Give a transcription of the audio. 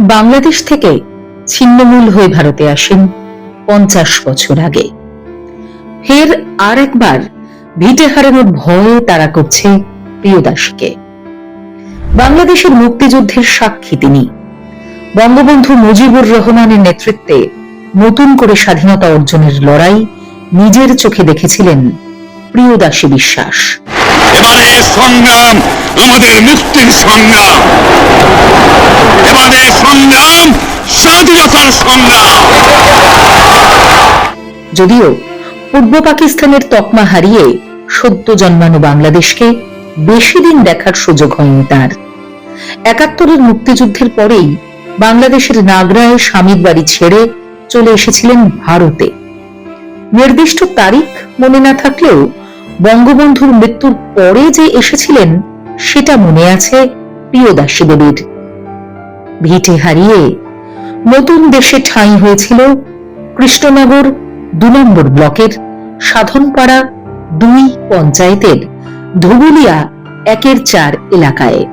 বাংলাদেশ থেকে ছিন্নমূল হয়ে ভারতে আসেন পঞ্চাশ বছর আগে। ফের আর একবার ভিটে হারানোর ভয়ে তারা করছে প্রিয়দাসীকে। বাংলাদেশের মুক্তিযুদ্ধের সাক্ষী তিনি। বঙ্গবন্ধু মুজিবুর রহমানের নেতৃত্বে নতুন করে স্বাধীনতা অর্জনের লড়াই নিজের চোখে দেখেছিলেন প্রিয়দাসী বিশ্বাস। সংগ্রাম, আমাদের মুক্তির সংগ্রাম এবারে সংগ্রাম স্বাধীনতার সংগ্রাম যদিও পূর্ব পাকিস্তানের তকমা হারিয়ে সদ্য জন্মানো বাংলাদেশকে বেশি দিন দেখার সুযোগ হয়নি তার। একাত্তরের মুক্তিযুদ্ধের পরেই বাংলাদেশের নাগরায় স্বামীর বাড়ি ছেড়ে চলে এসেছিলেন ভারতে। নির্দিষ্ট তারিখ মনে না থাকলেও বঙ্গবন্ধুর মৃত্যুর পরে যে এসেছিলেন, সেটা মনে আছে প্রিয়দাসী দেবীর। ভিটে হারিয়ে নতুন দেশে ঠাঁই হয়েছিল কৃষ্ণনগর দু নম্বর ব্লকের সাধনপাড়া দুই পঞ্চায়েতের ধুবুলিয়া একের চার এলাকায়।